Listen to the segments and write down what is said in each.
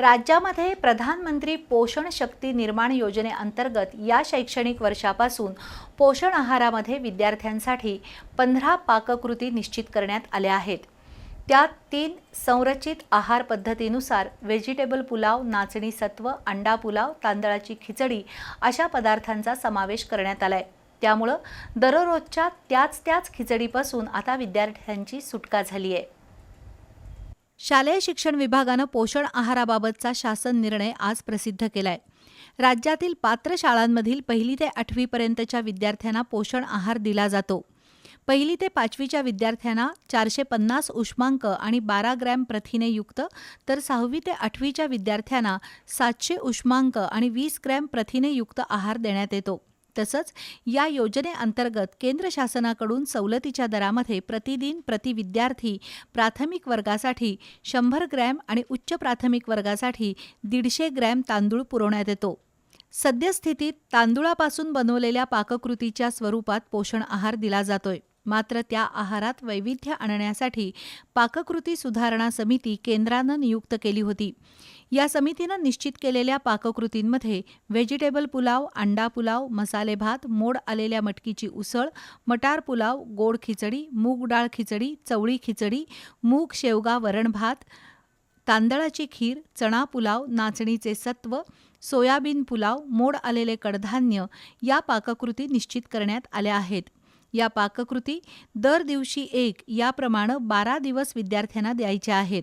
राज्यामध्ये प्रधानमंत्री पोषण शक्ती निर्माण योजनेअंतर्गत या शैक्षणिक वर्षापासून पोषण आहारामध्ये विद्यार्थ्यांसाठी पंधरा पाककृती निश्चित करण्यात आल्या आहेत. त्यात तीन संरचित आहार पद्धतीनुसार व्हेजिटेबल पुलाव नाचणी सत्व अंडा पुलाव तांदळाची खिचडी अशा पदार्थांचा समावेश करण्यात आला आहे त्यामुळं दररोजच्या त्याच त्याच खिचडीपासून आता विद्यार्थ्यांची सुटका झाली आहे शालेय शिक्षण विभागानं पोषण आहाराबाबतचा शासन निर्णय आज प्रसिद्ध केलाय. राज्यातील पात्र शाळांमधील पहिली ते आठवीपर्यंतच्या विद्यार्थ्यांना पोषण आहार दिला जातो. पहिली ते पाचवीच्या विद्यार्थ्यांना चारशे पन्नास उष्मांक आणि बारा ग्रॅम प्रथिने युक्त तर सहावी ते आठवीच्या विद्यार्थ्यांना सातशे उष्मांक आणि वीस ग्रॅम प्रथिने युक्त आहार देण्यात येतो. तसंच या योजनेअंतर्गत केंद्र शासनाकडून सवलतीच्या दरामध्ये प्रतिदिन प्रति विद्यार्थी प्राथमिक वर्गासाठी शंभर ग्रॅम आणि उच्च प्राथमिक वर्गासाठी दीडशे ग्रॅम तांदूळ पुरवण्यात येतो. सद्यस्थितीत तांदुळापासून बनवलेल्या पाककृतीच्या स्वरूपात पोषण आहार दिला जातोय. मात्र त्या आहारात वैविध्य आणण्यासाठी पाककृती सुधारणा समिती केंद्रानं नियुक्त केली होती. या समितीनं निश्चित केलेल्या पाककृतींमध्ये व्हेजिटेबल पुलाव अंडा पुलाव मसाले भात मोड आलेल्या मटकीची उसळ मटार पुलाव गोड खिचडी मूग डाळ खिचडी चवळी खिचडी मूग शेवगा वरण भात तांदळाची खीर चणा पुलाव नाचणीचे सत्व सोयाबीन पुलाव मोड आलेले कडधान्य या पाककृती निश्चित करण्यात आल्या आहेत. या पाककृती दर दिवशी एक याप्रमाणे बारा दिवस विद्यार्थ्यांना द्यायच्या आहेत.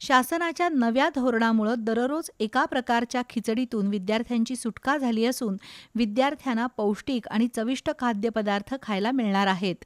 शासनाच्या नव्या धोरणामुळं दररोज एका प्रकारच्या खिचडीतून विद्यार्थ्यांची सुटका झाली असून विद्यार्थ्यांना पौष्टिक आणि चविष्ट खाद्यपदार्थ खायला मिळणार आहेत.